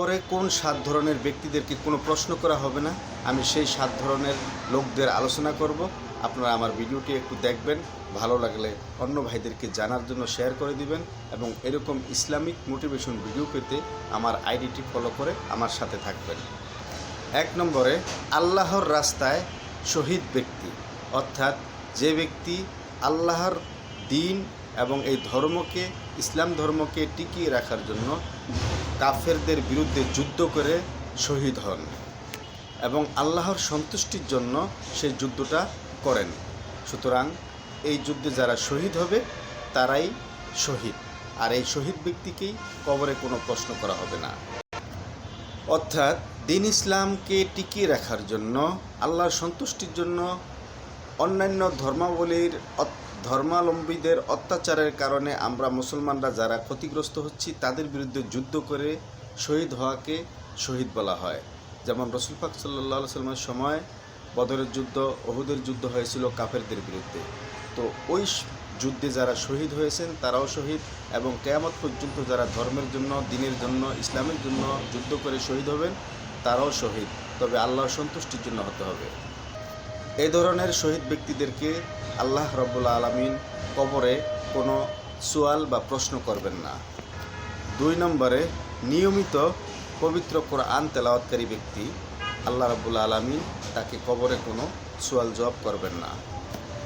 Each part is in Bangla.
কবরে কোন সাত ধরনের ব্যক্তিদেরকে কোনো প্রশ্ন করা হবে না, আমি সেই সাত ধরনের লোকদের আলোচনা করব। আপনারা আমার ভিডিওটি একটু দেখবেন, ভালো লাগলে অন্য ভাইদেরকে জানার জন্য শেয়ার করে দিবেন এবং এরকম ইসলামিক মোটিভেশন ভিডিও পেতে আমার আইডিটি ফলো করে আমার সাথে থাকবেন। এক নম্বরে, আল্লাহর রাস্তায় শহীদ ব্যক্তি, অর্থাৎ যে ব্যক্তি আল্লাহর দিন এবং এই ধর্মকে, ইসলাম ধর্মকে টিকিয়ে রাখার জন্য কাফেরদের বিরুদ্ধে যুদ্ধ করে শহীদ হন এবং আল্লাহর সন্তুষ্টির জন্য সেই যুদ্ধটা করেন। সুতরাং এই যুদ্ধে যারা শহীদ হবে, তারাই শহীদ। আর এই শহীদ ব্যক্তিকেই কবরে কোনো প্রশ্ন করা হবে না। অর্থাৎ দিন ইসলামকে টিকিয়ে রাখার জন্য, আল্লাহর সন্তুষ্টির জন্য অন্যান্য ধর্মাবলীর ধর্মাবলম্বীদের অত্যাচারের কারণে আমরা মুসলমানরা যারা ক্ষতিগ্রস্ত হচ্ছি, তাদের বিরুদ্ধে যুদ্ধ করে শহীদ হওয়াকে শহীদ বলা হয়। যেমন রসুল পাক সাল্লাহ সাল্লামের সময় বদরের যুদ্ধ অহুদের যুদ্ধ হয়েছিল কাফেরদের বিরুদ্ধে। তো ওই যুদ্ধে যারা শহীদ হয়েছেন, তারাও শহীদ এবং কেয়ামত পর্যন্ত যারা ধর্মের জন্য, দিনের জন্য, ইসলামের জন্য যুদ্ধ করে শহীদ হবেন, তারাও শহীদ। তবে আল্লাহর সন্তুষ্টির জন্য হতে হবে। এই ধরনের শহীদ ব্যক্তিদেরকে আল্লাহ রব্বুল্লা আলমিন কবরে কোনো সোয়াল বা প্রশ্ন করবেন না। দুই নম্বরে, নিয়মিত পবিত্র কোরআন তেলাওয়াতকারী ব্যক্তি আল্লাহ রব্বুল্লা আলমিন তাকে কবরে কোনো সোয়াল জবাব করবেন না।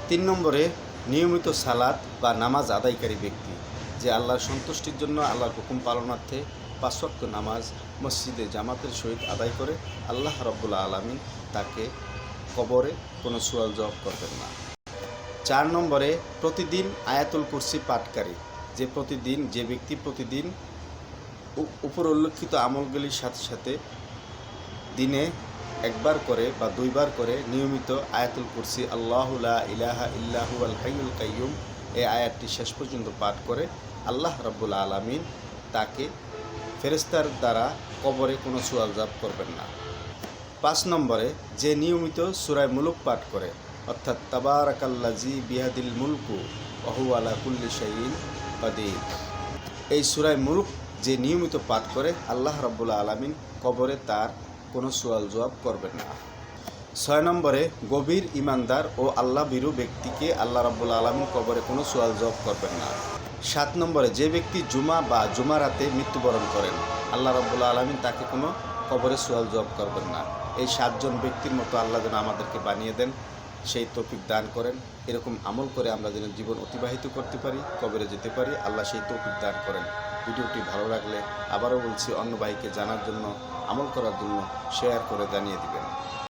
তিন নম্বরে, নিয়মিত সালাত বা নামাজ আদায়কারী ব্যক্তি যে আল্লাহর সন্তুষ্টির জন্য আল্লাহর হুকুম পালনার্থে ওয়াক্ত নামাজ মসজিদে জামাতের সহিত আদায় করে আল্লাহ রব্বুল্লা আলমিন তাকে কবরে কোনো সোয়াল জবাব করবেন না। চার নম্বরে, প্রতিদিন আয়াতুল কুরসি পাঠকারী, যে প্রতিদিন, যে ব্যক্তি প্রতিদিন উপর উল্লেখিত আমলগুলির সাথে সাথে দিনে একবার করে বা দুইবার করে নিয়মিত আয়াতুল কুরসি আল্লাহুলা ইলাহা ইল্লাহু আল হাইউল কাইয়ুম এই আয়াতটি শেষ পর্যন্ত পাঠ করে আল্লাহ রাব্বুল আলামিন তাকে ফেরেস্তার দ্বারা কবরে কোনো সুয়াল জাপ করবেন না। পাঁচ নম্বরে যে নিয়মিত সুরায় মুলুক পাঠ করে, অর্থাৎ তাবারাকাল্লাজি বিহাদিল মুলকু অহু আলা কুল্লি কাদির। এই সুরায় মুলুক যে নিয়মিত পাঠ করে, আল্লাহ রাব্বুল্লাহ আলামিন কবরে তার কোনো সোয়াল জবাব করবেন না। ছয় নম্বরে গভীর ইমানদার ও আল্লাহ বিরু ব্যক্তিকে আল্লাহ রাব্বুল আলমিন কবরে কোনো সোয়াল জবাব করবেন না। সাত নম্বরে যে ব্যক্তি জুমা বা জুমা রাতে মৃত্যুবরণ করেন, আল্লাহ রাব্বুল আলমিন তাকে কোনো কবরে সোয়াল জব করবেন না। এই সাতজন ব্যক্তির মতো আল্লাহ যেন আমাদেরকে বানিয়ে দেন, সেই তৌফিক দান করেন। এরকম আমল করে আমরা যেন জীবন অতিবাহিত করতে পারি, কবরে যেতে পারি, আল্লাহ সেই তৌফিক দান করেন। ভিডিওটি ভালো লাগলে আবারও বলছি, অন্য ভাইকে জানার জন্য, আমল করার জন্য শেয়ার করে জানিয়ে দিবেন।